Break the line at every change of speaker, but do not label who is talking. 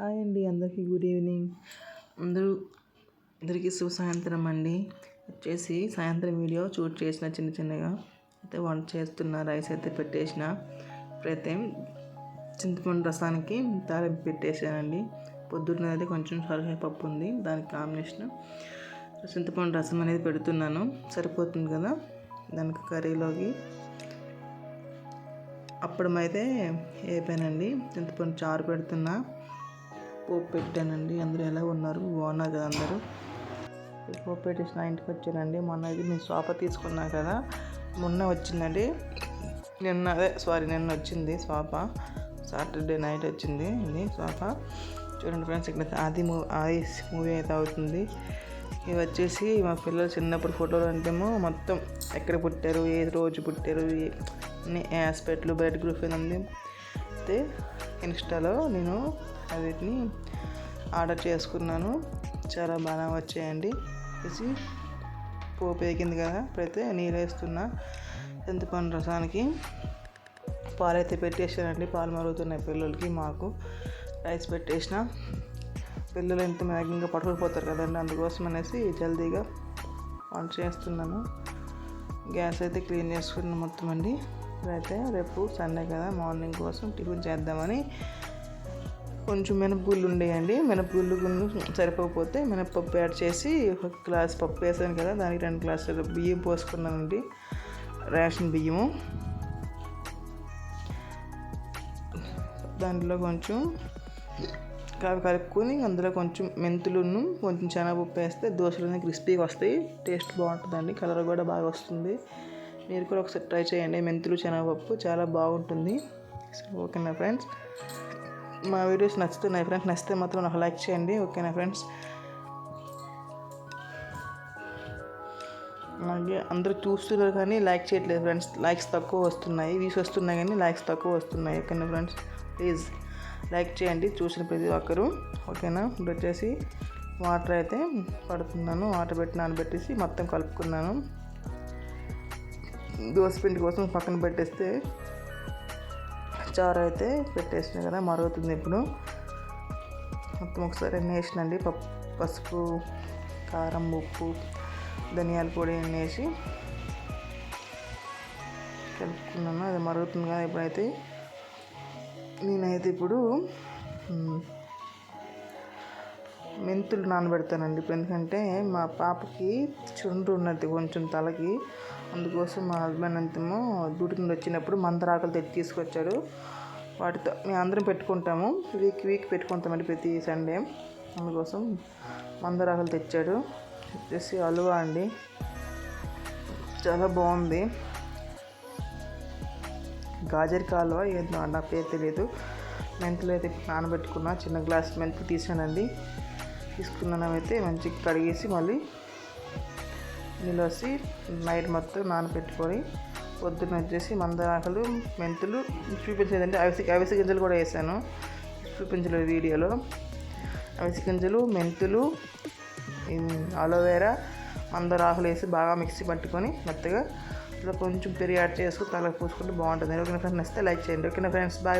Hi అండి అందరికీ good evening. అందరూ అందరికీ శుభ సాయంత్రం అండి. వచ్చేసి సాయంత్రం వీడియో షూట్ చేసిన చిన్న చిన్నగా. అయితే వంట చేస్తున్న రైస్ అయితే పెట్టేసిన. ఇప్పుడైతే చింతపండు రసానికి తాలింపు పెట్టేసానండి పొద్దున్న అయితే కొంచెం సొరకాయ పప్పు ఉంది దానికి కాంబినేషన్ చింతపండు రసం అనేది పెడుతున్నాను. సరిపోతుంది కదా? దానికి కర్రీలోకి అప్పుడమైతే అయిపోయానండి చింతపండు చారు పెడుతున్నా. పోపు పెట్టానండి. అందరూ ఎలా ఉన్నారు? బాగున్నారు కదా అందరూ? పోపు పెట్టేసిన ఇంటికి వచ్చానండి. మొన్న ఇది నేను సోఫా తీసుకున్నా కదా? మొన్న వచ్చిందండి. నిన్న అదే సారీ నిన్న వచ్చింది సోఫా సాటర్డే నైట్ వచ్చింది ఇది సోఫా చూడండి ఫ్రెండ్స్ ఇక్కడ ఆది మూవీ ఆది మూవీ అయితే అవుతుంది. ఇవి వచ్చేసి మా పిల్లలు చిన్నప్పుడు ఫోటోలు అంటేమో మొత్తం ఎక్కడ పుట్టారు ఏ రోజు పుట్టారు అన్ని హాస్పిటల్ బ్లడ్ గ్రూప్ ఉంది అయితే ఇన్స్టాలో నేను వీటిని ఆర్డర్ చేసుకున్నాను. చాలా బాగా వచ్చాయండి. వచ్చి పోపు వేగింది కదా ఇప్పుడైతే నీళ్ళు వేస్తున్నా. చింతపండు రసానికి. పాలు అయితే పెట్టేసానండి పాలు మరుగుతున్నాయి పిల్లలకి మాకు. రైస్ పెట్టేసిన. పిల్లలు ఎంత మ్యాగింగ్గా పట్టుకుపోతారు కదండి. అందుకోసం అనేసి జల్దీగా వంట చేస్తున్నాను. గ్యాస్ అయితే క్లీన్ చేసుకున్నాను మొత్తం అండి. అయితే రేపు సండే కదా మార్నింగ్ కోసం టిఫిన్ చేద్దామని కొంచెం మినపగుళ్ళు ఉండేయండి. మినపగుళ్ళు సరిపోకపోతే మినపప్పు యాడ్ చేసి ఒక గ్లాస్ పప్పు వేసాను కదా దానికి రెండు గ్లాసులు బియ్యం పోసుకున్నానండి. రేషన్ బియ్యము. దాంట్లో కొంచెం కావి కలుపుకొని అందులో కొంచెం మెంతులను కొంచెం శనగపప్పు వేస్తే దోశలు క్రిస్పీగా వస్తాయి. టేస్ట్ బాగుంటుందండి కలర్ కూడా బాగా వస్తుంది. మీరు కూడా ఒకసారి ట్రై చేయండి. మెంతులు శనగపప్పు చాలా బాగుంటుంది. ఓకేనా ఫ్రెండ్స్ మా వీడియోస్ నచ్చుతున్నాయి ఫ్రెండ్స్ నచ్చితే మాత్రం నాకు లైక్ చేయండి. ఓకేనా ఫ్రెండ్స్ అలాగే అందరూ చూస్తున్నారు కానీ లైక్ చేయట్లేదు ఫ్రెండ్స్ లైక్స్ తక్కువ వస్తున్నాయి. వ్యూస్ వస్తున్నాయి కానీ లైక్స్ తక్కువ వస్తున్నాయి. ఓకేనా ఫ్రెండ్స్ ప్లీజ్ లైక్ చేయండి. చూసిన ప్రతి ఒక్కరు. ఓకేనా ఇప్పుడు వచ్చేసి వాటర్ అయితే పడుతున్నాను. వాటర్ పెట్టి నానబెట్టేసి మొత్తం కలుపుకున్నాను. దోశ పిండి కోసం పక్కన పెట్టేస్తే చారు అయితే పెట్టేసిన కదా మరుగుతుంది ఇప్పుడు. మొత్తం ఒకసారి ఎన్ని వేసినండి. పప్పు పసుపు కారం ఉప్పు ధనియాల పొడి అన్నీ వేసి కలుపుకున్నాను. అది మరుగుతుంది కదా ఇప్పుడైతే. నేనైతే ఇప్పుడు మెంతులు నానబెడతానండి. ఎందుకంటే మా పాపకి చుండ్రు ఉన్నది కొంచెం తలకి. అందుకోసం మా హస్బెండ్ అంతేమో డ్యూటీ నుండి వచ్చినప్పుడు మందరాకులు తెచ్చి తీసుకొచ్చాడు. వాటితో మేము అందరం పెట్టుకుంటాము. వీక్ వీక్ పెట్టుకుంటామండి ప్రతి సండే. అందుకోసం మందరాకులు తెచ్చాడు. వచ్చేసి అలువా అండి. చాలా బాగుంది. గాజర్ కాలువ ఏందో నా పేరు తెలియదు. మెంతులు అయితే నానబెట్టుకున్నా. చిన్న గ్లాస్ మెంతులు తీసానండి. తీసుకున్నామైతే మంచిగా కడిగేసి మళ్ళీ నిలవసి నైట్ మొత్తం నానబెట్టుకొని పొద్దున్న వచ్చేసి మందాకులు మెంతులు చూపించేదంటే అవిసి అవిసి గింజలు కూడా వేసాను. చూపించలేదు వీడియోలో. అవిసి గింజలు మెంతులు అలోవేరా మందరాకులు వేసి బాగా మిక్సీ పట్టుకొని మెత్తగా ఇట్లా కొంచెం పెరిగి యాడ్ చేసుకుని తలకు పూసుకుంటే బాగుంటుంది. ఓకేనా ఫ్రెండ్స్ నచ్చితే లైక్ చేయండి. ఓకేనా ఫ్రెండ్స్ బాయ్.